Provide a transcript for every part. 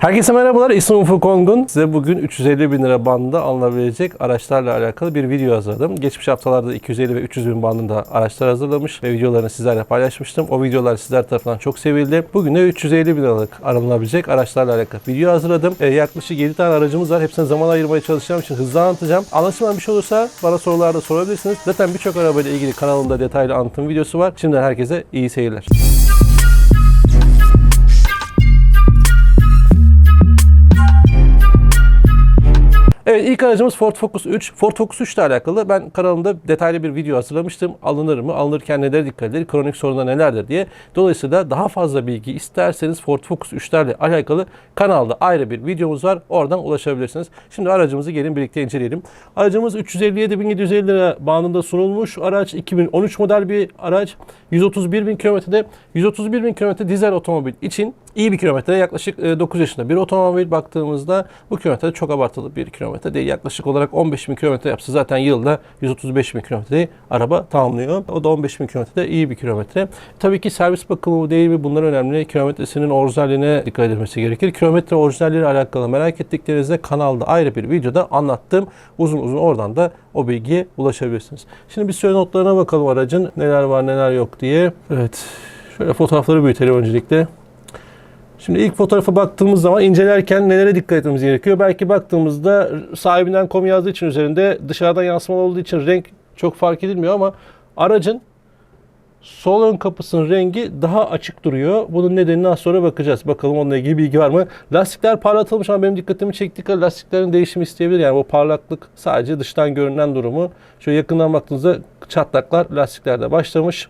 Herkese merhabalar. İsmim Ufuk Ongun. Size bugün 350 bin lira bandında alınabilecek araçlarla alakalı bir video hazırladım. Geçmiş haftalarda 250 ve 300 bin bandında araçlar hazırlamış ve videolarını sizlerle paylaşmıştım. O videolar sizler tarafından çok sevildi. Bugün de 350 bin liralık alınabilecek araçlarla alakalı video hazırladım. Ee, yaklaşık 7 tane aracımız var. Hepsine zaman ayırmaya çalışacağım için hızlı anlatacağım. Anlaşılan bir şey olursa bana sorularda sorabilirsiniz. Zaten birçok arabayla ilgili kanalımda detaylı anlatım videosu var. Şimdiden herkese iyi seyirler. Evet ilk aracımız Ford Focus 3. Ford Focus 3 ile alakalı ben kanalımda detaylı bir video hazırlamıştım. Alınır mı? Alınırken nelere dikkat edilir? Kronik sorunlar nelerdir diye. Dolayısıyla daha fazla bilgi isterseniz Ford Focus 3'lerle alakalı kanalda ayrı bir videomuz var. Oradan ulaşabilirsiniz. Şimdi aracımızı gelin birlikte inceleyelim. Aracımız 357.750 lira bandında sunulmuş. Araç 2013 model bir araç. 131 bin kilometrede 131 bin kilometre dizel otomobil için iyi bir kilometre. Yaklaşık e, 9 yaşında bir otomobil baktığımızda bu kilometre çok abartılı bir kilometre değil. Yaklaşık olarak 15 bin kilometre yapsa zaten yılda 135 bin kilometreyi araba tamamlıyor. O da 15 bin kilometrede iyi bir kilometre. Tabii ki servis bakımı mı değil mi bunlar önemli. Kilometresinin orijinaline dikkat edilmesi gerekir. Kilometre orijinalleri alakalı merak ettiklerinizde kanalda ayrı bir videoda anlattım. Uzun uzun oradan da o bilgiye ulaşabilirsiniz. Şimdi bir süre notlarına bakalım aracın neler var neler yok diye. Evet. Şöyle fotoğrafları büyütelim öncelikle. Şimdi ilk fotoğrafa baktığımız zaman incelerken nelere dikkat etmemiz gerekiyor? Belki baktığımızda sahibinden kom yazdığı için üzerinde dışarıdan yansımalı olduğu için renk çok fark edilmiyor ama aracın sol ön kapısının rengi daha açık duruyor. Bunun nedenine az sonra bakacağız. Bakalım onunla ilgili bilgi var mı? Lastikler parlatılmış ama benim dikkatimi çekti. Lastiklerin değişimi isteyebilir. Yani o parlaklık sadece dıştan görünen durumu. Şöyle yakından baktığınızda çatlaklar lastiklerde başlamış.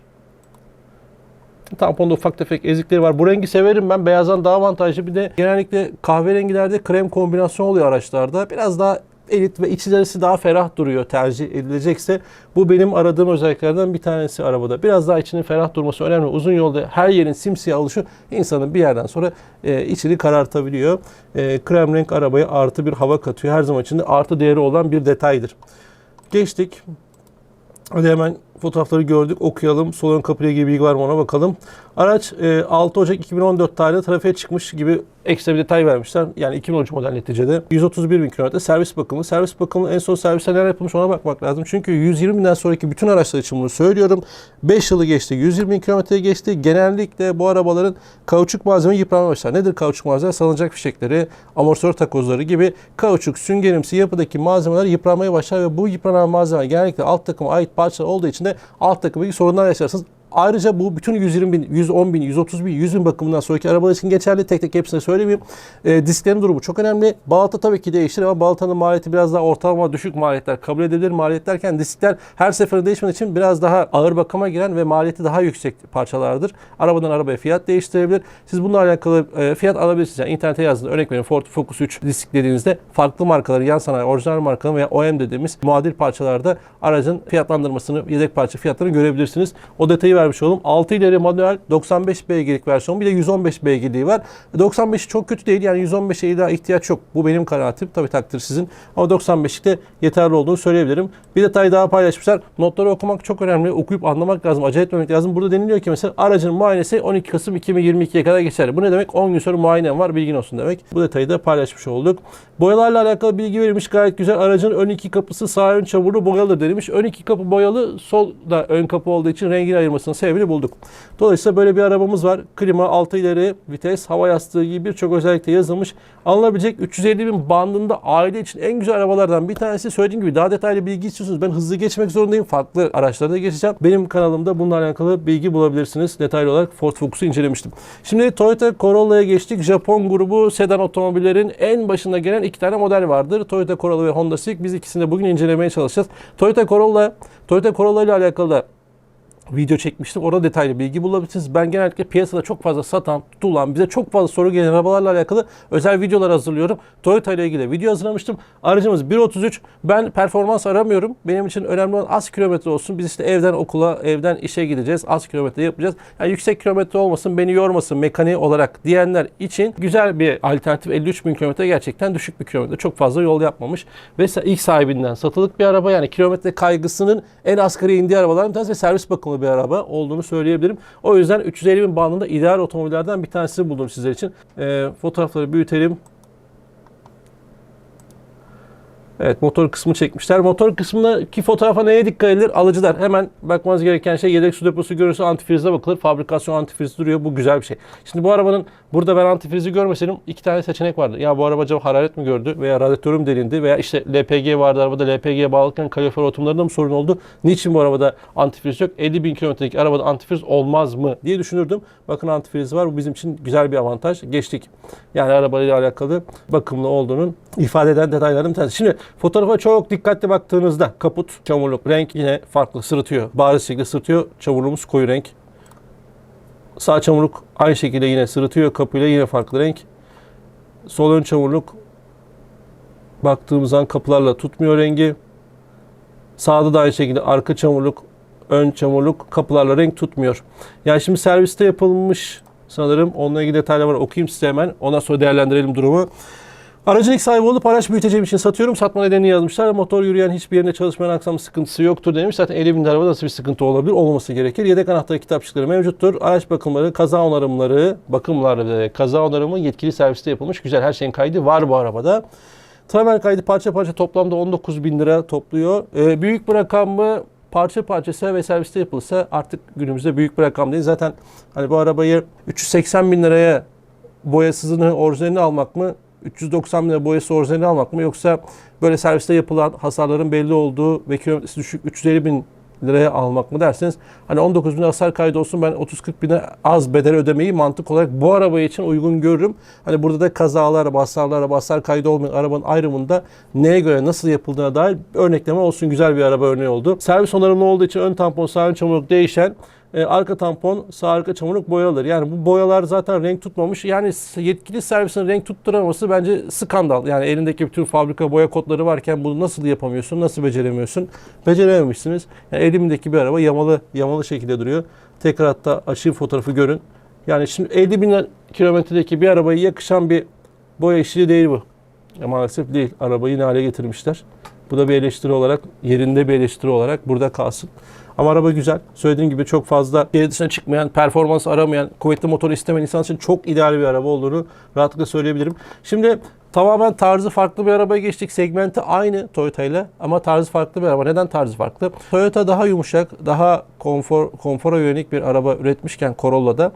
Tamponda ufak tefek ezikleri var. Bu rengi severim ben. Beyazdan daha avantajlı. Bir de genellikle kahverengilerde krem kombinasyon oluyor araçlarda. Biraz daha elit ve içlerisi daha ferah duruyor tercih edilecekse. Bu benim aradığım özelliklerden bir tanesi arabada. Biraz daha içinin ferah durması önemli. Uzun yolda her yerin simsiyah oluşu insanın bir yerden sonra e, içini karartabiliyor. E, krem renk arabaya artı bir hava katıyor. Her zaman içinde artı değeri olan bir detaydır. Geçtik. Hadi hemen fotoğrafları gördük. Okuyalım. Sol ön kapıya gibi bilgi var mı ona bakalım. Araç e, 6 Ocak 2014 tarihinde trafiğe çıkmış gibi ekstra bir detay vermişler. Yani 2013 model neticede. 131 bin kilometre servis bakımı. Servis bakımı en son serviste neler yapılmış ona bakmak lazım. Çünkü 120 binden sonraki bütün araçlar için bunu söylüyorum. 5 yılı geçti. 120 bin kilometreye geçti. Genellikle bu arabaların kauçuk malzeme yıpranma başlar. Nedir kauçuk malzeme? Salınacak fişekleri, amortisör takozları gibi kauçuk, süngerimsi yapıdaki malzemeler yıpranmaya başlar ve bu yıpranan malzeme genellikle alt takıma ait parçalar olduğu için de alt takımdaki sorunlar yaşarsınız. Ayrıca bu bütün 120 bin, 110 bin, 130 bin, 100 bin bakımından sonraki arabalar için geçerli. Tek tek hepsine söylemeyeyim. E, disklerin durumu çok önemli. Balata tabii ki değişir ama balatanın maliyeti biraz daha ortalama düşük maliyetler kabul edilir. Maliyet derken diskler her seferinde değişmediği için biraz daha ağır bakıma giren ve maliyeti daha yüksek parçalardır. Arabadan arabaya fiyat değiştirebilir. Siz bununla alakalı e, fiyat alabilirsiniz. Yani internete yazdığınızda örnek verin Ford Focus 3 disk dediğinizde farklı markaları yan sanayi orijinal markaların veya OEM dediğimiz muadil parçalarda aracın fiyatlandırmasını, yedek parça fiyatlarını görebilirsiniz. O detayı vermiş olalım. 6 ileri manuel 95 beygirlik versiyon bir de 115 beygirliği var. 95 çok kötü değil yani 115'e illa ihtiyaç yok. Bu benim kanaatim. Tabii takdir sizin. Ama 95'likte yeterli olduğunu söyleyebilirim. Bir detay daha paylaşmışlar. Notları okumak çok önemli. Okuyup anlamak lazım. Acele etmemek lazım. Burada deniliyor ki mesela aracın muayenesi 12 Kasım 2022'ye kadar geçerli. Bu ne demek? 10 gün sonra muayenem var. Bilgin olsun demek. Bu detayı da paylaşmış olduk. Boyalarla alakalı bilgi verilmiş. Gayet güzel. Aracın ön iki kapısı sağ ön çamurlu boyalı denilmiş. Ön iki kapı boyalı. Sol da ön kapı olduğu için rengini ayırmasının sebebini bulduk. Dolayısıyla böyle bir arabamız var. Klima, altı ileri vites, hava yastığı gibi birçok özellikle yazılmış. Alınabilecek 350 bin bandında aile için en güzel arabalardan bir tanesi. Söylediğim gibi daha detaylı bilgi istiyorsunuz. Ben hızlı geçmek zorundayım. Farklı araçlarda geçeceğim. Benim kanalımda bununla alakalı bilgi bulabilirsiniz. Detaylı olarak Ford Focus'u incelemiştim. Şimdi Toyota Corolla'ya geçtik. Japon grubu sedan otomobillerin en başında gelen iki tane model vardır. Toyota Corolla ve Honda Civic. Biz ikisini de bugün incelemeye çalışacağız. Toyota Corolla, Toyota Corolla ile alakalı da video çekmiştim. Orada detaylı bilgi bulabilirsiniz. Ben genellikle piyasada çok fazla satan, tutulan, bize çok fazla soru gelen arabalarla alakalı özel videolar hazırlıyorum. Toyota ile ilgili video hazırlamıştım. Aracımız 1.33. Ben performans aramıyorum. Benim için önemli olan az kilometre olsun. Biz işte evden okula, evden işe gideceğiz. Az kilometre yapacağız. Yani yüksek kilometre olmasın, beni yormasın mekaniği olarak diyenler için güzel bir alternatif 53 bin kilometre gerçekten düşük bir kilometre. Çok fazla yol yapmamış. Ve ilk sahibinden satılık bir araba yani kilometre kaygısının en asgari indiği arabalardan bir tanesi ve servis bakımı bakımlı bir araba olduğunu söyleyebilirim. O yüzden 350 bin bandında ideal otomobillerden bir tanesini buldum sizler için. Ee, fotoğrafları büyütelim. Evet motor kısmı çekmişler. Motor kısmındaki fotoğrafa neye dikkat edilir? Alıcılar. Hemen bakmanız gereken şey yedek su deposu görürse antifrize bakılır. Fabrikasyon antifriz duruyor. Bu güzel bir şey. Şimdi bu arabanın burada ben antifrizi görmeseydim iki tane seçenek vardı. Ya bu araba acaba hararet mi gördü veya radyatörüm delindi veya işte LPG vardı arabada LPG'ye bağlıyken kalorifer hortumlarında mı sorun oldu? Niçin bu arabada antifriz yok? 50 bin kilometrelik arabada antifriz olmaz mı diye düşünürdüm. Bakın antifriz var. Bu bizim için güzel bir avantaj. Geçtik. Yani arabayla alakalı bakımlı olduğunun ifade eden detayların bir. Şimdi fotoğrafa çok dikkatli baktığınızda kaput, çamurluk, renk yine farklı sırıtıyor. Bariz şekilde sırıtıyor. Çamurluğumuz koyu renk. Sağ çamurluk aynı şekilde yine sırıtıyor. Kapıyla yine farklı renk. Sol ön çamurluk baktığımız zaman kapılarla tutmuyor rengi. Sağda da aynı şekilde arka çamurluk, ön çamurluk kapılarla renk tutmuyor. Yani şimdi serviste yapılmış sanırım. Onunla ilgili detaylar var. Okuyayım size hemen. Ondan sonra değerlendirelim durumu. Aracın ilk sahibi olup araç büyüteceğim için satıyorum. Satma nedenini yazmışlar. Motor yürüyen hiçbir yerinde çalışmayan aksam sıkıntısı yoktur demiş. Zaten 50 bin araba nasıl bir sıkıntı olabilir? Olmaması gerekir. Yedek anahtarı kitapçıkları mevcuttur. Araç bakımları, kaza onarımları, bakımları ve kaza onarımı yetkili serviste yapılmış. Güzel her şeyin kaydı var bu arabada. Tramer kaydı parça parça toplamda 19 bin lira topluyor. Ee, büyük bir rakam mı? Parça parçası ve serviste yapılsa artık günümüzde büyük bir rakam değil. Zaten hani bu arabayı 380 bin liraya boyasızını, orijinalini almak mı? 390 bin lira boyası orijinalini almak mı? Yoksa böyle serviste yapılan hasarların belli olduğu ve kilometresi düşük 350 bin liraya almak mı derseniz hani 19 bin hasar kaydı olsun ben 30-40 bine az bedel ödemeyi mantık olarak bu araba için uygun görürüm. Hani burada da kazalar, hasarlar, hasar kaydı olmayan arabanın ayrımında neye göre nasıl yapıldığına dair örnekleme olsun. Güzel bir araba örneği oldu. Servis onarımlı olduğu için ön tampon, sağ ön çamurluk değişen e, arka tampon, sağ arka çamurluk boyalıdır. Yani bu boyalar zaten renk tutmamış. Yani yetkili servisin renk tutturamaması bence skandal. Yani elindeki bütün fabrika boya kodları varken bunu nasıl yapamıyorsun, nasıl beceremiyorsun? Becerememişsiniz. Yani elimdeki bir araba yamalı yamalı şekilde duruyor. Tekrar hatta açayım fotoğrafı görün. Yani şimdi 50 bin kilometredeki bir arabayı yakışan bir boya işçiliği değil bu. Ya maalesef değil. Arabayı ne hale getirmişler. Bu da bir eleştiri olarak, yerinde bir eleştiri olarak burada kalsın. Ama araba güzel. Söylediğim gibi çok fazla şehir dışına çıkmayan, performans aramayan, kuvvetli motor istemeyen insan için çok ideal bir araba olduğunu rahatlıkla söyleyebilirim. Şimdi tamamen tarzı farklı bir arabaya geçtik. Segmenti aynı Toyota ile ama tarzı farklı bir araba. Neden tarzı farklı? Toyota daha yumuşak, daha konfor, konfora yönelik bir araba üretmişken Corolla'da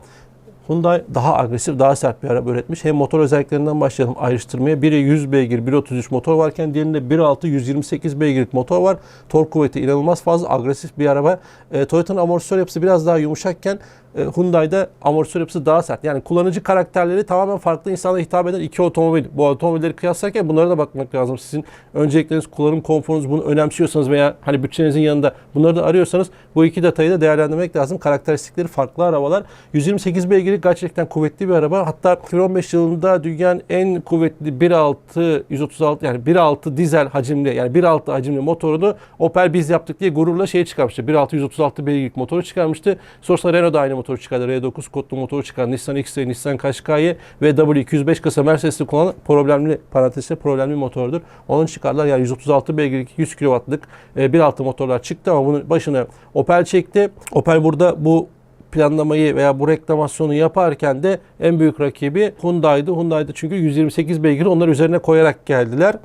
Hyundai daha agresif, daha sert bir araba üretmiş. Hem motor özelliklerinden başlayalım ayrıştırmaya. Biri 100 beygir, 133 motor varken diğerinde 1.6 128 beygirlik motor var. Tork kuvveti inanılmaz fazla agresif bir araba. E, Toyota'nın amortisör yapısı biraz daha yumuşakken e, Hyundai'de amortisör yapısı daha sert. Yani kullanıcı karakterleri tamamen farklı insanlara hitap eden iki otomobil. Bu otomobilleri kıyaslarken bunlara da bakmak lazım. Sizin öncelikleriniz, kullanım konforunuz bunu önemsiyorsanız veya hani bütçenizin yanında bunları da arıyorsanız bu iki detayı da değerlendirmek lazım. Karakteristikleri farklı arabalar. 128 beygirlik gerçekten kuvvetli bir araba. Hatta 2015 yılında dünyanın en kuvvetli 1.6 136 yani 1.6 dizel hacimli yani 1.6 hacimli motorunu Opel biz yaptık diye gururla şey çıkarmıştı. 1.6 136 beygirlik motoru çıkarmıştı. Sonrasında Renault da aynı motoru çıkardı. R9 kodlu motoru çıkardı. Nissan X-Ray, Nissan Qashqai ve W205 kasa Mercedes'te kullanılan problemli parantezde problemli motordur. Onun çıkardılar. Yani 136 beygirlik 100 kW'lık 1.6 motorlar çıktı ama bunun başını Opel çekti. Opel burada bu planlamayı veya bu reklamasyonu yaparken de en büyük rakibi Hyundai'di. Hyundai'de çünkü 128 beygir onlar üzerine koyarak geldiler.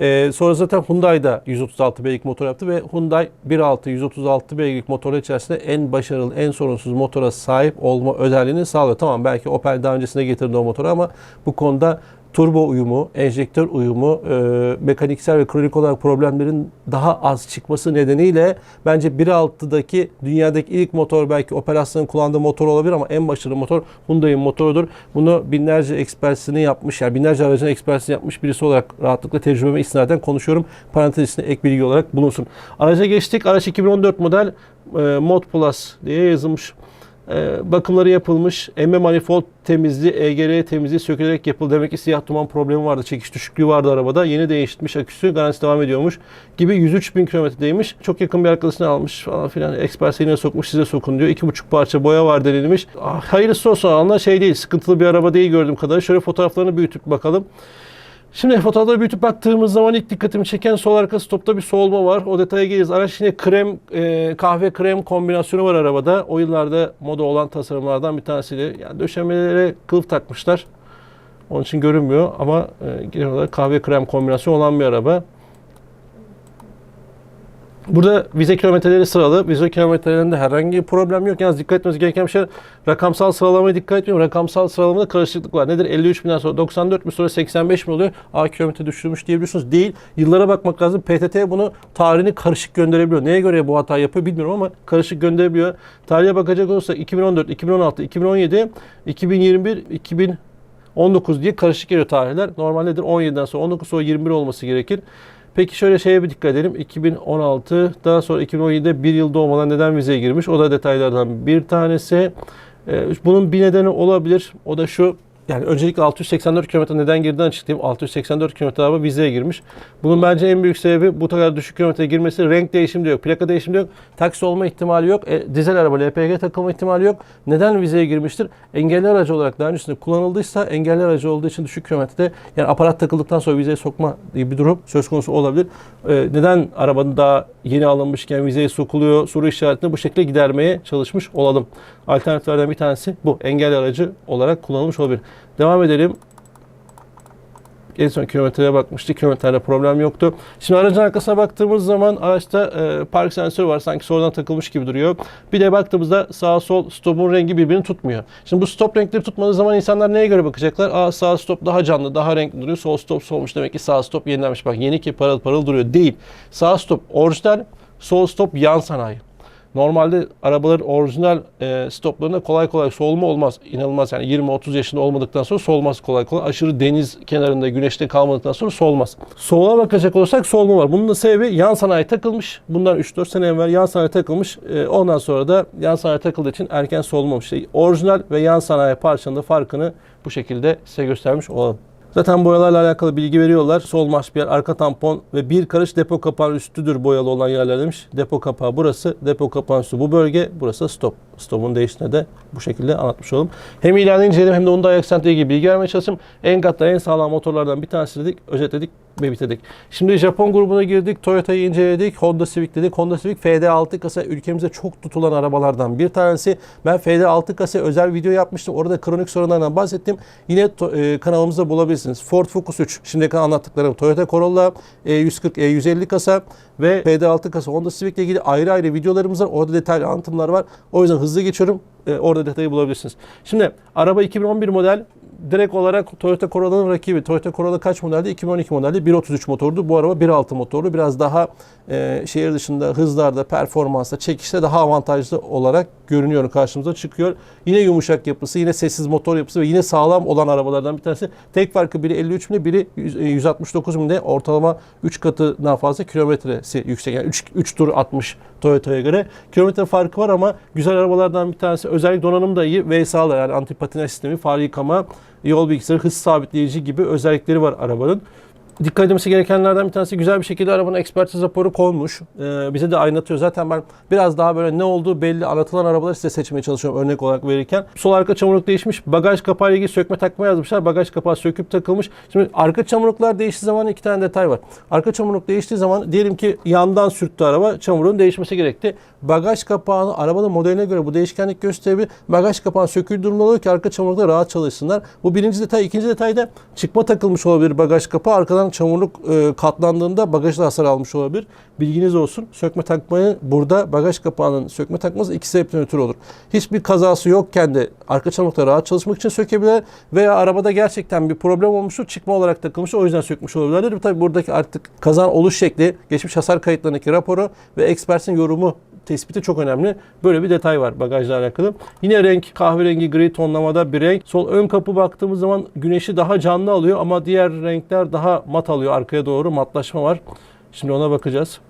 Ee, sonra zaten Hyundai da 136 beygirlik motor yaptı ve Hyundai 1.6 136 beygirlik motor içerisinde en başarılı, en sorunsuz motora sahip olma özelliğini sağlıyor. Tamam belki Opel daha öncesinde getirdi o motoru ama bu konuda turbo uyumu, enjektör uyumu, e, mekaniksel ve kronik olarak problemlerin daha az çıkması nedeniyle bence 1.6'daki dünyadaki ilk motor belki operasyonun kullandığı motor olabilir ama en başarılı motor Hyundai'nin motorudur. Bunu binlerce ekspersini yapmış, yani binlerce aracın ekspersini yapmış birisi olarak rahatlıkla tecrübeme istinaden konuşuyorum. Parantez içinde ek bilgi olarak bulunsun. Araca geçtik. Araç 2014 model e, Mod Plus diye yazılmış. E, bakımları yapılmış. Emme manifold temizliği, EGR temizliği sökülerek yapıldı. Demek ki siyah duman problemi vardı. Çekiş düşüklüğü vardı arabada. Yeni değiştirmiş aküsü. Garantisi devam ediyormuş. Gibi 103 bin kilometredeymiş. Çok yakın bir arkadaşını almış falan filan. Ekspert sokmuş size sokun diyor. İki buçuk parça boya var denilmiş. Ah, hayırlısı olsun. Anla şey değil. Sıkıntılı bir araba değil gördüğüm kadarıyla. Şöyle fotoğraflarını büyütüp bakalım. Şimdi fotoğrafları büyütüp baktığımız zaman ilk dikkatimi çeken sol arka stopta bir soğulma var. O detaya geliriz. Araç yine krem, e, kahve krem kombinasyonu var arabada. O yıllarda moda olan tasarımlardan bir tanesiydi. Yani döşemelere kılıf takmışlar. Onun için görünmüyor ama e, genel olarak kahve krem kombinasyonu olan bir araba. Burada vize kilometreleri sıralı. Vize kilometrelerinde herhangi bir problem yok. Yalnız dikkat etmeniz gereken bir şey rakamsal sıralamaya dikkat etmiyorum. Rakamsal sıralamada karışıklık var. Nedir? 53 binden sonra 94 mi sonra 85 mi oluyor? A kilometre düşürmüş diyebiliyorsunuz. Değil. Yıllara bakmak lazım. PTT bunu tarihini karışık gönderebiliyor. Neye göre bu hata yapıyor bilmiyorum ama karışık gönderebiliyor. Tarihe bakacak olursa 2014, 2016, 2017, 2021, 2019 diye karışık geliyor tarihler. Normaldedir 17'den sonra 19 sonra 21 olması gerekir. Peki şöyle şeye bir dikkat edelim. 2016 daha sonra 2017'de bir yıl doğmadan neden vizeye girmiş? O da detaylardan bir tanesi. Ee, bunun bir nedeni olabilir. O da şu. Yani öncelikle 684 kilometre neden girdiğini açıklayayım. 684 kilometre araba vizeye girmiş. Bunun bence en büyük sebebi bu kadar düşük kilometre girmesi. Renk değişimi de yok, plaka değişimi de yok. Taksi olma ihtimali yok. E, dizel araba LPG takılma ihtimali yok. Neden vizeye girmiştir? Engelli aracı olarak daha öncesinde kullanıldıysa engelli aracı olduğu için düşük kilometrede yani aparat takıldıktan sonra vizeye sokma gibi bir durum söz konusu olabilir. E, neden arabanın daha yeni alınmışken vizeye sokuluyor soru işaretini bu şekilde gidermeye çalışmış olalım. Alternatiflerden bir tanesi bu. Engelli aracı olarak kullanılmış olabilir. Devam edelim. En son kilometreye bakmıştık. Kilometrede problem yoktu. Şimdi aracın arkasına baktığımız zaman araçta e, park sensörü var. Sanki sonradan takılmış gibi duruyor. Bir de baktığımızda sağ sol stopun rengi birbirini tutmuyor. Şimdi bu stop renkleri tutmadığı zaman insanlar neye göre bakacaklar? Aa sağ stop daha canlı, daha renkli duruyor. Sol stop solmuş. Demek ki sağ stop yenilenmiş. Bak yeni ki parıl parıl duruyor. Değil. Sağ stop orijinal, sol stop yan sanayi. Normalde arabaların orijinal e, stoplarında kolay kolay solma olmaz. İnanılmaz yani 20-30 yaşında olmadıktan sonra solmaz kolay kolay. Aşırı deniz kenarında güneşte kalmadıktan sonra solmaz. Sola bakacak olursak solma var. Bunun da sebebi yan sanayi takılmış. Bundan 3-4 sene evvel yan sanayi takılmış. E, ondan sonra da yan sanayi takıldığı için erken solmamış. İşte orijinal ve yan sanayi parçanın da farkını bu şekilde size göstermiş olalım. Zaten boyalarla alakalı bilgi veriyorlar. Sol marşpiyer, arka tampon ve bir karış depo kapağının üstüdür boyalı olan yerler demiş. Depo kapağı burası, depo kapağının üstü bu bölge, burası stop. Stop'un değiştiğine de bu şekilde anlatmış olalım. Hem ilanı inceledim hem de onda aksantle ilgili bilgi vermeye çalıştım. En katta en sağlam motorlardan bir tanesi dedik, özetledik ve bitirdik. Şimdi Japon grubuna girdik, Toyota'yı inceledik, Honda Civic dedik. Honda Civic FD6 kasa ülkemizde çok tutulan arabalardan bir tanesi. Ben FD6 kasa özel video yapmıştım. Orada kronik sorunlardan bahsettim. Yine e, kanalımızda bulabilirsiniz. Ford Focus 3, şimdiye anlattıklarım Toyota Corolla, E140, E150 kasa ve FD6 kasa Honda Civic ile ilgili ayrı ayrı videolarımız var. Orada detaylı anlatımlar var. O yüzden hızlı geçiyorum. E, orada detayı bulabilirsiniz. Şimdi araba 2011 model direkt olarak Toyota Corolla'nın rakibi. Toyota Corolla kaç modeldi? 2012 modeldi. 1.33 motordu. Bu araba 1.6 motorlu. Biraz daha e, şehir dışında hızlarda, performansta, çekişte daha avantajlı olarak görünüyor karşımıza çıkıyor. Yine yumuşak yapısı, yine sessiz motor yapısı ve yine sağlam olan arabalardan bir tanesi. Tek farkı biri 53 binde, biri 100 e, 169 binde. Ortalama 3 katından fazla kilometresi yüksek. Yani 3, 3 tur atmış Toyota'ya göre. Kilometre farkı var ama güzel arabalardan bir tanesi. Özellikle donanım da iyi. V-Sağlar yani anti patinaj sistemi, far yıkama, yol bilgisayarı, hız sabitleyici gibi özellikleri var arabanın. Dikkat edilmesi gerekenlerden bir tanesi güzel bir şekilde arabanın ekspertiz raporu konmuş. Ee, bize de aydınlatıyor. Zaten ben biraz daha böyle ne olduğu belli anlatılan arabaları size seçmeye çalışıyorum örnek olarak verirken. Sol arka çamurluk değişmiş. Bagaj kapağı ile ilgili sökme takma yazmışlar. Bagaj kapağı söküp takılmış. Şimdi arka çamurluklar değiştiği zaman iki tane detay var. Arka çamurluk değiştiği zaman diyelim ki yandan sürttü araba. Çamurun değişmesi gerekti. Bagaj kapağını arabanın modeline göre bu değişkenlik gösterebilir. Bagaj kapağı söküldüğü durumda olur ki arka çamurluklar rahat çalışsınlar. Bu birinci detay. İkinci detayda çıkma takılmış olabilir bagaj kapağı. Arkadan çamurluk e, katlandığında bagajda hasar almış olabilir. Bilginiz olsun. Sökme takmayı burada bagaj kapağının sökme takması iki sebepten ötürü olur. Hiçbir kazası yokken de arka çamurlukta rahat çalışmak için sökebilirler veya arabada gerçekten bir problem olmuştur. Çıkma olarak takılmış o yüzden sökmüş olabilirler. Tabii buradaki artık kazan oluş şekli, geçmiş hasar kayıtlarındaki raporu ve ekspertin yorumu tespiti çok önemli. Böyle bir detay var bagajla alakalı. Yine renk kahverengi gri tonlamada bir renk. Sol ön kapı baktığımız zaman güneşi daha canlı alıyor ama diğer renkler daha mat alıyor. Arkaya doğru matlaşma var. Şimdi ona bakacağız.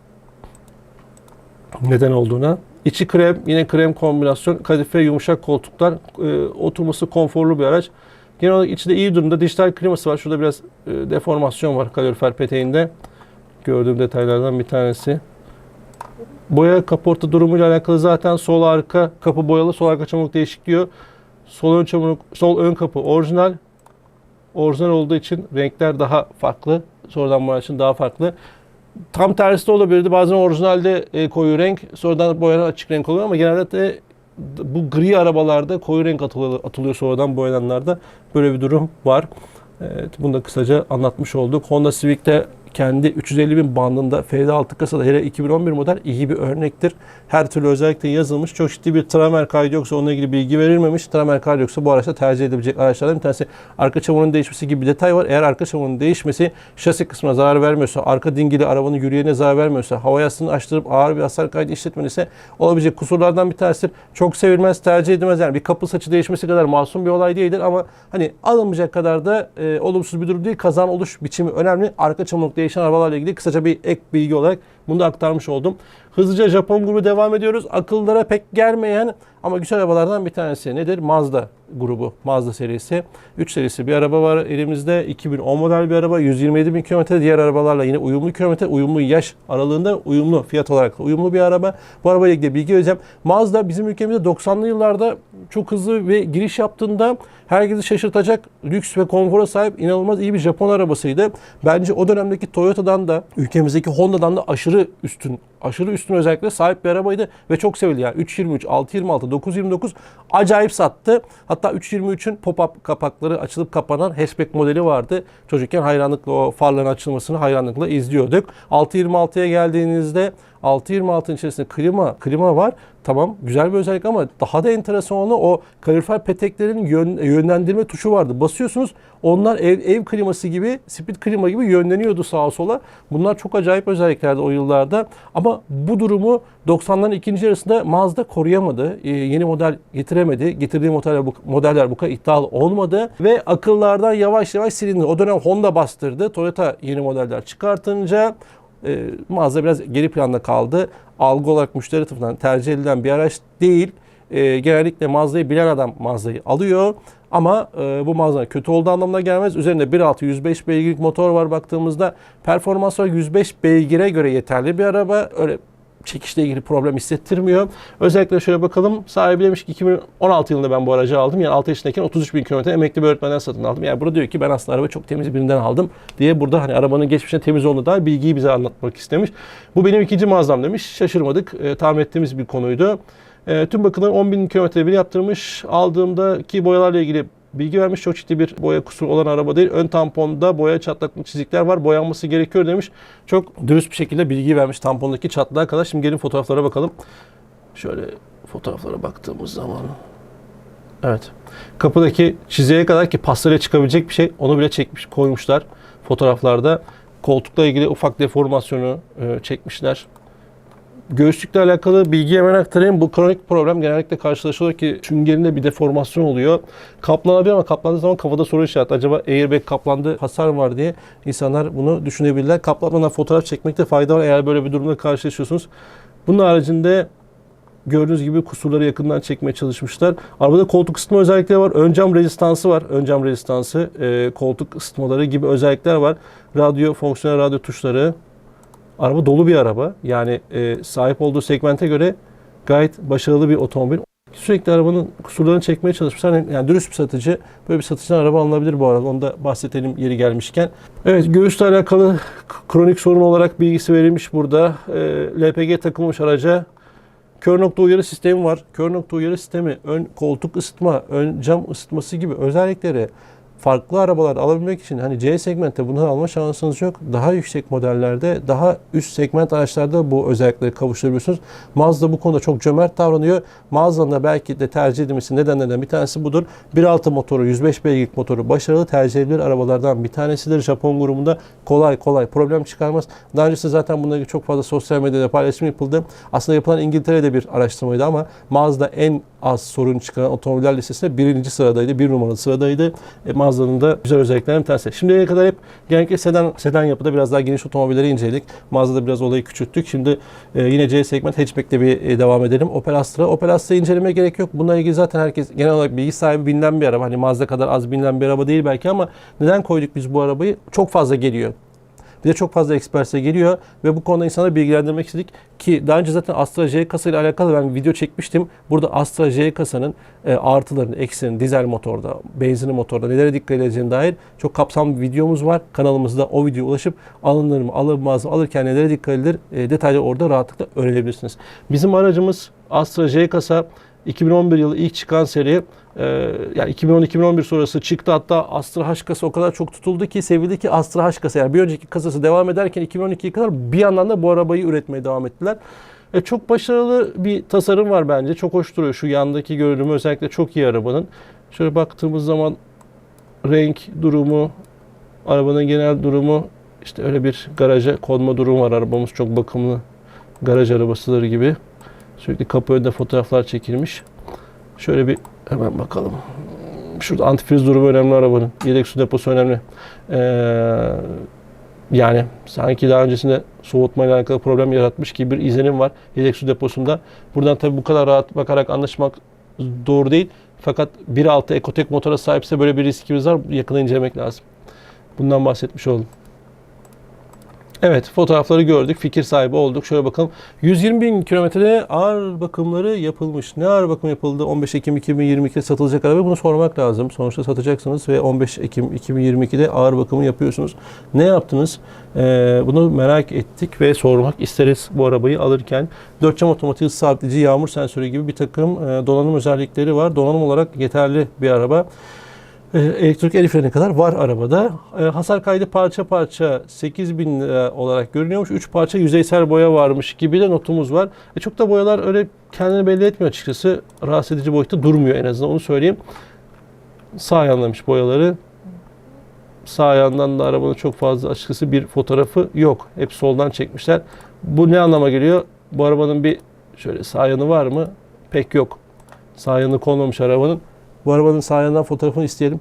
Neden olduğuna. İçi krem, yine krem kombinasyon, kadife yumuşak koltuklar, e, oturması konforlu bir araç. Genel olarak içi de iyi durumda. Dijital kliması var. Şurada biraz e, deformasyon var kalorifer peteğinde. Gördüğüm detaylardan bir tanesi. Boya kaporta durumuyla alakalı zaten sol arka kapı boyalı, sol arka çamurluk değişik diyor. Sol ön çamurluk, sol ön kapı orijinal. orijinal olduğu için renkler daha farklı. Sonradan boyanan için daha farklı. Tam tersi de olabilirdi. Bazen orijinalde e, koyu renk, sonradan boyanan açık renk oluyor ama genelde de bu gri arabalarda koyu renk atılıyor, atılıyor sonradan boyananlarda. Böyle bir durum var. Evet, bunu da kısaca anlatmış olduk. Honda Civic'te kendi 350 bin bandında FD6 kasada hele 2011 model iyi bir örnektir. Her türlü özellikle yazılmış. Çok ciddi bir tramer kaydı yoksa onunla ilgili bilgi verilmemiş. Tramer kaydı yoksa bu araçta tercih edilebilecek araçlardan bir tanesi. Arka çamurun değişmesi gibi bir detay var. Eğer arka çamurun değişmesi şasi kısmına zarar vermiyorsa, arka dingili arabanın yürüyene zarar vermiyorsa, hava yastığını açtırıp ağır bir hasar kaydı işletmeliyse olabilecek kusurlardan bir tanesidir. Çok sevilmez, tercih edilmez. Yani bir kapı saçı değişmesi kadar masum bir olay değildir ama hani alınmayacak kadar da e, olumsuz bir durum değil. Kazan oluş biçimi önemli. Arka çamurluk değişen arabalarla ilgili kısaca bir ek bilgi olarak bunu da aktarmış oldum. Hızlıca Japon grubu devam ediyoruz. Akıllara pek gelmeyen ama güzel arabalardan bir tanesi nedir? Mazda grubu, Mazda serisi. 3 serisi bir araba var elimizde. 2010 model bir araba. 127 bin kilometre diğer arabalarla yine uyumlu kilometre, uyumlu yaş aralığında uyumlu fiyat olarak uyumlu bir araba. Bu arabayla ilgili bilgi vereceğim. Mazda bizim ülkemizde 90'lı yıllarda çok hızlı ve giriş yaptığında herkesi şaşırtacak lüks ve konfora sahip inanılmaz iyi bir Japon arabasıydı. Bence o dönemdeki Toyota'dan da ülkemizdeki Honda'dan da aşırı üstün aşırı üstün özellikle sahip bir arabaydı ve çok sevildi. Yani 323, 626, 929 acayip sattı. Hatta 323'ün pop-up kapakları açılıp kapanan hatchback modeli vardı. Çocukken hayranlıkla o farların açılmasını hayranlıkla izliyorduk. 626'ya geldiğinizde 626'ın içerisinde klima, klima var. Tamam güzel bir özellik ama daha da enteresan olanı o kalorifer peteklerin yön, yönlendirme tuşu vardı. Basıyorsunuz onlar ev, ev kliması gibi, speed klima gibi yönleniyordu sağa sola. Bunlar çok acayip özelliklerdi o yıllarda. Ama bu durumu 90'ların ikinci yarısında Mazda koruyamadı. Ee, yeni model getiremedi. Getirdiği modeller bu, modeller bu kadar iddialı olmadı. Ve akıllardan yavaş yavaş silindi. O dönem Honda bastırdı. Toyota yeni modeller çıkartınca e, mağaza biraz geri planda kaldı. Algı olarak müşteri tarafından tercih edilen bir araç değil. E, genellikle mağazayı bilen adam mağazayı alıyor. Ama e, bu mağaza kötü olduğu anlamına gelmez. Üzerinde 1.6 105 beygirlik motor var baktığımızda. Performans olarak 105 beygire göre yeterli bir araba. Öyle çekişle ilgili problem hissettirmiyor. Özellikle şöyle bakalım. Sahibi demiş ki 2016 yılında ben bu aracı aldım. Yani 6 yaşındayken 33 bin kilometre emekli bir öğretmenden satın aldım. Yani burada diyor ki ben aslında araba çok temiz birinden aldım diye burada hani arabanın geçmişine temiz olduğuna dair bilgiyi bize anlatmak istemiş. Bu benim ikinci mağazam demiş. Şaşırmadık. E, tahmin ettiğimiz bir konuydu. E, tüm bakımları 10 bin kilometre bir yaptırmış. Aldığımdaki boyalarla ilgili bilgi vermiş. Çok ciddi bir boya kusuru olan araba değil. Ön tamponda boya çatlaklı çizikler var. Boyanması gerekiyor demiş. Çok dürüst bir şekilde bilgi vermiş tampondaki çatlağa kadar. Şimdi gelin fotoğraflara bakalım. Şöyle fotoğraflara baktığımız zaman. Evet. Kapıdaki çiziğe kadar ki pastayla çıkabilecek bir şey. Onu bile çekmiş koymuşlar fotoğraflarda. Koltukla ilgili ufak deformasyonu e, çekmişler. Göğüslükle alakalı bilgi hemen aktarayım. Bu kronik problem genellikle karşılaşılıyor ki süngerinde bir deformasyon oluyor. Kaplanabilir ama kaplandığı zaman kafada soru işareti. Acaba airbag kaplandı, hasar var diye insanlar bunu düşünebilirler. Kaplanmadan fotoğraf çekmekte fayda var eğer böyle bir durumla karşılaşıyorsunuz. Bunun haricinde gördüğünüz gibi kusurları yakından çekmeye çalışmışlar. Arabada koltuk ısıtma özellikleri var. Ön cam rezistansı var. Ön cam rezistansı, e, koltuk ısıtmaları gibi özellikler var. Radyo, fonksiyonel radyo tuşları. Araba dolu bir araba. Yani e, sahip olduğu segmente göre gayet başarılı bir otomobil. Sürekli arabanın kusurlarını çekmeye çalışmışlar. Yani, dürüst bir satıcı. Böyle bir satıcıdan araba alınabilir bu arada. Onu da bahsedelim yeri gelmişken. Evet göğüsle alakalı kronik sorun olarak bilgisi verilmiş burada. E, LPG takılmış araca. Kör nokta uyarı sistemi var. Kör nokta uyarı sistemi, ön koltuk ısıtma, ön cam ısıtması gibi özellikleri farklı arabalar alabilmek için hani C segmentte bunları alma şansınız yok. Daha yüksek modellerde, daha üst segment araçlarda bu özellikleri kavuşturabiliyorsunuz. Mazda bu konuda çok cömert davranıyor. Mazda'nın da belki de tercih edilmesi nedenlerden bir tanesi budur. 1.6 motoru, 105 beygirlik motoru başarılı tercih edilir arabalardan bir tanesidir. Japon grubunda kolay kolay problem çıkarmaz. Daha öncesinde zaten bununla ilgili çok fazla sosyal medyada paylaşım yapıldı. Aslında yapılan İngiltere'de bir araştırmaydı ama Mazda en az sorun çıkaran otomobiller listesinde birinci sıradaydı. Bir numaralı sıradaydı. E, Mazda'nın da güzel özelliklerinden bir tanesi. Şimdiye kadar hep genellikle sedan, sedan yapıda biraz daha geniş otomobilleri inceledik. Mazda'da biraz olayı küçülttük. Şimdi e, yine C segment hatchback'le bir e, devam edelim. Opel Astra. Opel Astra'yı incelemeye gerek yok. Bununla ilgili zaten herkes genel olarak bilgi sahibi bilinen bir araba. Hani Mazda kadar az bilinen bir araba değil belki ama neden koyduk biz bu arabayı? Çok fazla geliyor. Bir de çok fazla eksperse geliyor ve bu konuda insanları bilgilendirmek istedik ki daha önce zaten Astra J kasa ile alakalı ben bir video çekmiştim. Burada Astra J kasanın e, artılarını, eksilerini, dizel motorda, benzinli motorda nelere dikkat edeceğine dair çok kapsamlı bir videomuz var. Kanalımızda o videoya ulaşıp alınır mı, alınmaz mı, alırken nelere dikkat edilir e, detaylı orada rahatlıkla öğrenebilirsiniz. Bizim aracımız Astra J kasa 2011 yılı ilk çıkan seri e, yani 2010-2011 sonrası çıktı hatta Astra H kasa o kadar çok tutuldu ki sevildi ki Astra H kasa yani bir önceki kasası devam ederken 2012'ye kadar bir yandan da bu arabayı üretmeye devam ettiler. E, çok başarılı bir tasarım var bence. Çok hoş duruyor. Şu yandaki görünümü özellikle çok iyi arabanın. Şöyle baktığımız zaman renk durumu, arabanın genel durumu işte öyle bir garaja konma durumu var. Arabamız çok bakımlı garaj arabasıdır gibi. Sürekli kapı önünde fotoğraflar çekilmiş. Şöyle bir hemen bakalım. Şurada antifriz durumu önemli arabanın. Yedek su deposu önemli. Ee, yani sanki daha öncesinde soğutmayla alakalı problem yaratmış gibi bir izlenim var yedek su deposunda. Buradan tabii bu kadar rahat bakarak anlaşmak doğru değil. Fakat 1.6 Ecotec motora sahipse böyle bir riskimiz var. Yakından incelemek lazım. Bundan bahsetmiş oldum. Evet fotoğrafları gördük. Fikir sahibi olduk. Şöyle bakalım. 120 bin kilometrede ağır bakımları yapılmış. Ne ağır bakım yapıldı? 15 Ekim 2022'de satılacak araba. Bunu sormak lazım. Sonuçta satacaksınız ve 15 Ekim 2022'de ağır bakımı yapıyorsunuz. Ne yaptınız? Ee, bunu merak ettik ve sormak isteriz bu arabayı alırken. 4 cam otomatik sabitleyici, yağmur sensörü gibi bir takım e, donanım özellikleri var. Donanım olarak yeterli bir araba. E, elektrik el freni kadar var arabada. E, hasar kaydı parça parça 8000 lira olarak görünüyormuş. 3 parça yüzeysel boya varmış gibi de notumuz var. E, çok da boyalar öyle kendini belli etmiyor açıkçası. Rahatsız edici boyutta durmuyor en azından onu söyleyeyim. Sağ ayağınlamış boyaları. Sağ ayağından da arabanın çok fazla açıkçası bir fotoğrafı yok. Hep soldan çekmişler. Bu ne anlama geliyor? Bu arabanın bir şöyle sağ yanı var mı? Pek yok. Sağ yanı konmamış arabanın. Bu arabanın yanından fotoğrafını isteyelim.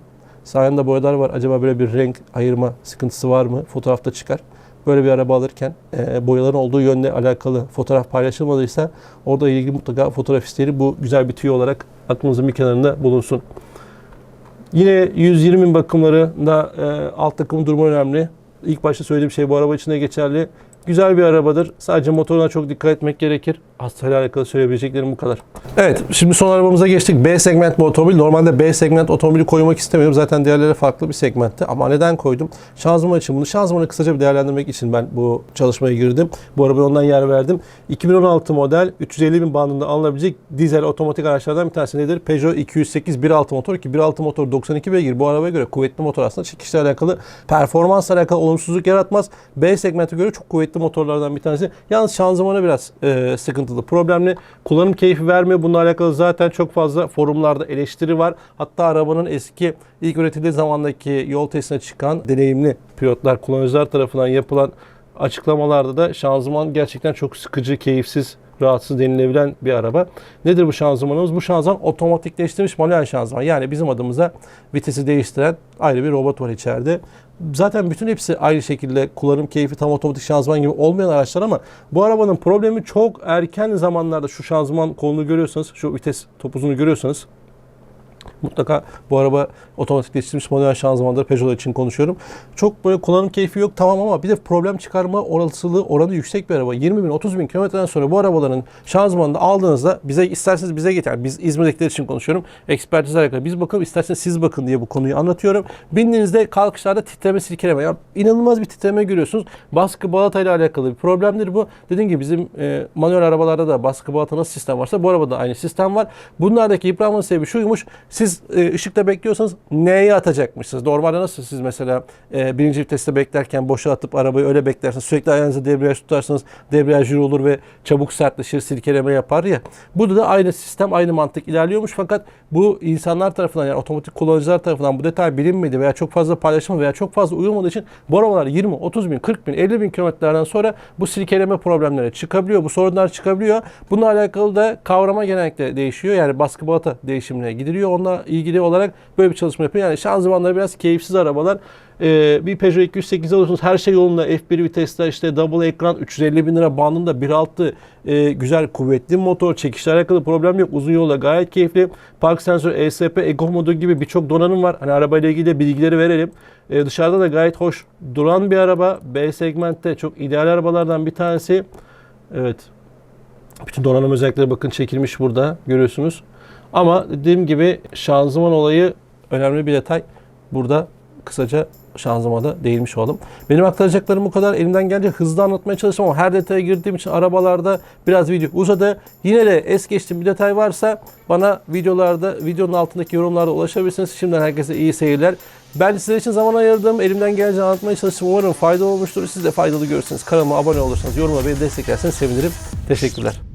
Yanında boyalar var. Acaba böyle bir renk ayırma sıkıntısı var mı? Fotoğrafta çıkar. Böyle bir araba alırken e, boyaların olduğu yönle alakalı fotoğraf paylaşılmadıysa orada ilgili mutlaka fotoğraf isteyelim. Bu güzel bir tüy olarak aklımızın bir kenarında bulunsun. Yine 120 bin bakımlarında e, alt takım durumu önemli. İlk başta söylediğim şey bu araba için de geçerli. Güzel bir arabadır. Sadece motoruna çok dikkat etmek gerekir. Hastayla alakalı söyleyebileceklerim bu kadar. Evet, şimdi son arabamıza geçtik. B segment bir otomobil. Normalde B segment otomobili koymak istemiyorum. Zaten diğerleri farklı bir segmentte. Ama neden koydum? Şanzıman için bunu. Şanzımanı kısaca bir değerlendirmek için ben bu çalışmaya girdim. Bu arabaya ondan yer verdim. 2016 model 350 bin bandında alınabilecek dizel otomatik araçlardan bir tanesi nedir? Peugeot 208 1.6 motor ki 1.6 motor 92 beygir. Bu arabaya göre kuvvetli motor aslında çekişle alakalı, performansla alakalı olumsuzluk yaratmaz. B segmente göre çok kuvvetli motorlardan bir tanesi. Yalnız şanzımanı biraz e, sıkıntılı, problemli. Kullanım keyfi vermiyor. Bununla alakalı zaten çok fazla forumlarda eleştiri var. Hatta arabanın eski ilk üretildiği zamandaki yol testine çıkan deneyimli pilotlar, kullanıcılar tarafından yapılan açıklamalarda da şanzıman gerçekten çok sıkıcı, keyifsiz, rahatsız denilebilen bir araba. Nedir bu şanzımanımız? Bu şanzıman otomatikleştirilmiş manuel şanzıman. Yani bizim adımıza vitesi değiştiren ayrı bir robot var içeride. Zaten bütün hepsi aynı şekilde kullanım keyfi tam otomatik şanzıman gibi olmayan araçlar ama bu arabanın problemi çok erken zamanlarda şu şanzıman kolunu görüyorsanız, şu vites topuzunu görüyorsanız Mutlaka bu araba otomatikleştirilmiş manuel şanzımandır. Peugeot için konuşuyorum. Çok böyle kullanım keyfi yok tamam ama bir de problem çıkarma olasılığı oranı yüksek bir araba. 20 bin 30 bin kilometreden sonra bu arabaların şanzımanını aldığınızda bize isterseniz bize getir. Biz İzmir'dekiler için konuşuyorum. Ekspertiz alakalı. Biz bakalım isterseniz siz bakın diye bu konuyu anlatıyorum. Bindiğinizde kalkışlarda titreme silkeleme. Ya inanılmaz bir titreme görüyorsunuz. Baskı balata ile alakalı bir problemdir bu. Dediğim gibi bizim e, manuel arabalarda da baskı balata nasıl sistem varsa bu arabada aynı sistem var. Bunlardaki yıpranmanın sebebi şuymuş. Siz e, ışıkta bekliyorsanız N'ye atacakmışsınız. Normalde nasıl siz mesela e, birinci viteste beklerken boşa atıp arabayı öyle beklersiniz. Sürekli ayağınızı debriyaj tutarsanız debriyaj yürü olur ve çabuk sertleşir, silkeleme yapar ya. Burada da aynı sistem, aynı mantık ilerliyormuş fakat bu insanlar tarafından yani otomatik kullanıcılar tarafından bu detay bilinmedi veya çok fazla paylaşılma veya çok fazla uyulmadığı için bu arabalar 20, 30 bin, 40 bin, 50 bin kilometrelerden sonra bu silkeleme problemleri çıkabiliyor. Bu sorunlar çıkabiliyor. Bununla alakalı da kavrama genellikle değişiyor. Yani baskı balata değişimine gidiliyor. Ondan onunla ilgili olarak böyle bir çalışma yapıyor. Yani şanzımanları biraz keyifsiz arabalar. Ee, bir Peugeot 208 alıyorsunuz her şey yolunda. F1 vitesler işte double ekran 350 bin lira bandında 1.6 e, güzel kuvvetli motor çekişle alakalı problem yok. Uzun yolda gayet keyifli. Park sensörü ESP Eco modu gibi birçok donanım var. Hani arabayla ilgili de bilgileri verelim. Ee, dışarıda da gayet hoş duran bir araba. B segmentte çok ideal arabalardan bir tanesi. Evet. Bütün donanım özellikleri bakın çekilmiş burada görüyorsunuz ama dediğim gibi şanzıman olayı önemli bir detay burada kısaca şanzımada değinmiş olalım. Benim aktaracaklarım bu kadar. Elimden gelince hızlı anlatmaya çalıştım ama her detaya girdiğim için arabalarda biraz video uzadı. Yine de es geçtiğim bir detay varsa bana videolarda, videonun altındaki yorumlarda ulaşabilirsiniz. Şimdiden herkese iyi seyirler. Ben sizler için zaman ayırdım. Elimden gelince anlatmaya çalıştım. Umarım faydalı olmuştur. Siz de faydalı görürsünüz. Kanalıma abone olursanız, yoruma beni desteklerseniz sevinirim. Teşekkürler.